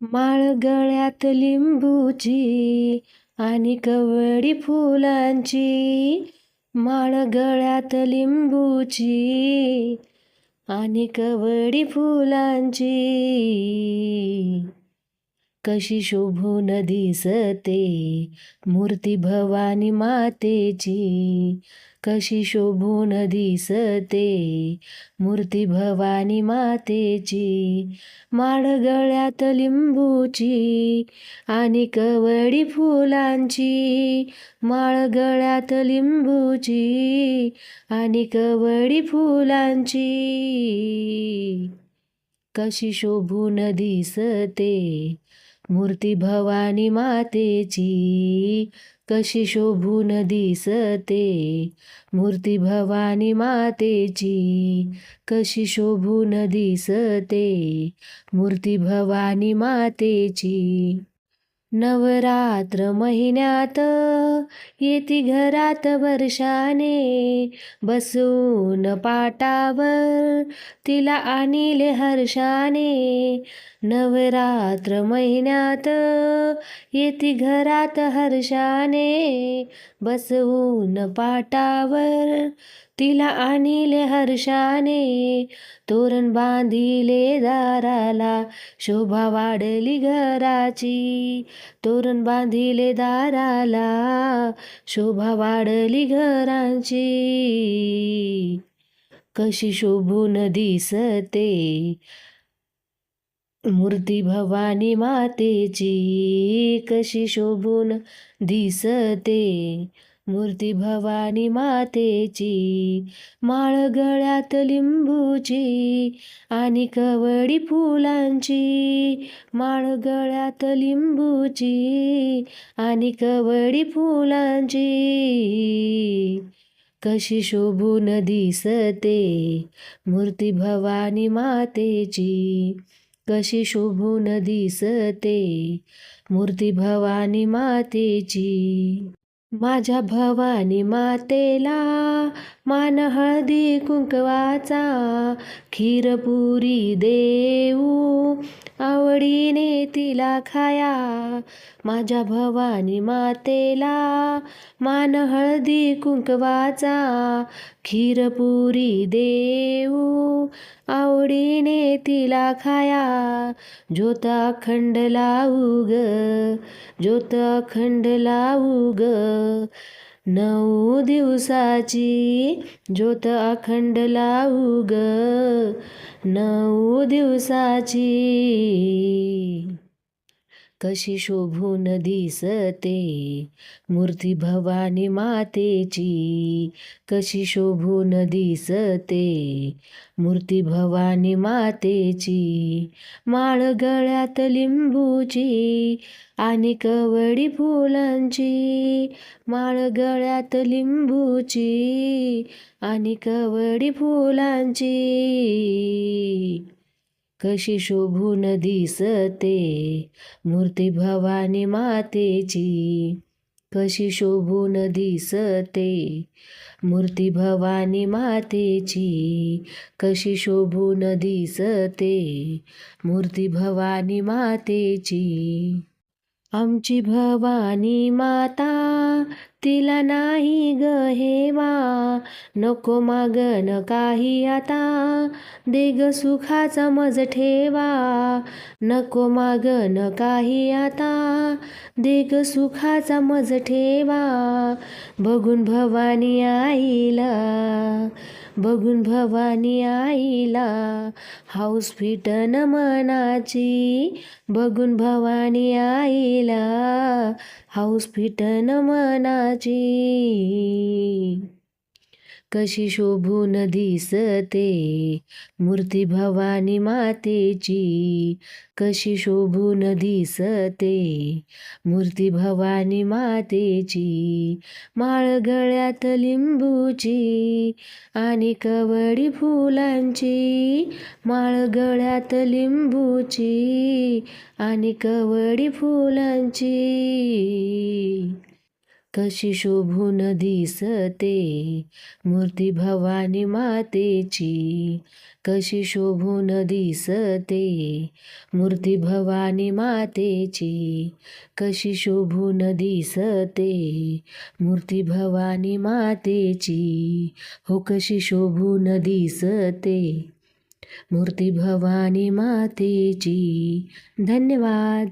माळ गळ्यात लिंबूची आणि कवडी फुलांची. माळ गळ्यात लिंबूची आणि कवडी फुलांची. कशी शोभून दिसते मूर्ती भवानी मातेची. कशी शोभून दिसते मूर्ती भवानी मातेची. माड गळ्यात लिंबूची आणि कवडी फुलांची. माळ गळ्यात लिंबूची आणि कवडी फुलांची. कशी शोभून दिसते मूर्ती भवानी मातेची कशी शोभून दिसते. मूर्ती भवानी मातेची कशी शोभून दिसते. मूर्ती भवानी मातेची. नवरात्र महिन्यात येती घरात वर्षाने बसून पाटावर तिला आणिले हर्षाने. नवरात्र महिन्यात येती घरात हर्षाने बसवून पाटावर तिला आणिले हर्षाने तोरण बांधिले दाराला शोभा वाढली घराची. तोरण बांधिले दाराला शोभा वाढली घरांची. कशी शोभून दिसते मूर्ती भवानी मातेची कशी शोभून दिसते मूर्ती भवानी मातेची माळ गळ्यात लिंबूची आणि कवडी फुलांची माळ गळ्यात लिंबूची आणि कवडी फुलांची. कशी शोभून दिसते मूर्ती भवानी मातेची कशी शोभून दिसते मूर्ती भवानी मातेची. माझ्या भवानी मातेला मान हळदी कुंकवाचा खीरपुरी देऊ. आवडीने तिला खाया माझ्या भवानी मातेला मान हळदी कुंकवाचा खीरपुरी देऊ. आवडीने तिला खाया ज्योत अखंड लावू ग ज्योत अखंड लावू ग. नऊ दिवसाची ज्योत अखंड लावू ग. नऊ दिवसाची कशी शोभून दिसते? मूर्ती भवानी मातेची कशी शोभून दिसते? मूर्ती भवानी मातेची माळ गळ्यात लिंबूची आणि कवडी फुलांची माळ गळ्यात लिंबूची आणि कवडी फुलांची. कशी शोभून दिसते मूर्ती भवानी मातेची. कशी शोभून दिसते मूर्ती भवानी मातेची. कशी शोभून दिसते मूर्ती भवानी मातेची. आमची भवानी माता तिला नाही ग हेवा नको मागन काही आता दे ग सुखाचा मज ठेवा. नको मागन काही आता दे ग सुखाचा मज ठेवा. बघून भवानी आईला बघून भवानी आईला हाऊस फिटन मनाची. बघून भवानी आईला हाऊस फिटन मनाची. कशी शोभून दिसते? मूर्ती भवानी मातेची कशी शोभून दिसते? मूर्ती भवानी मातेची माळ गळ्यात लिंबूची आणि कवडी फुलांची माळ गळ्यात लिंबूची आणि कवडी फुलांची. कशी शोभून दिसते. मूर्ती भवानी मातेची कशी शोभून दिसते. मूर्ती भवानी मातेची कशी शोभून दिसते. मूर्ती भवानी मातेची हो कशी शोभून दिसते. मूर्ती भवानी मातेची धन्यवाद.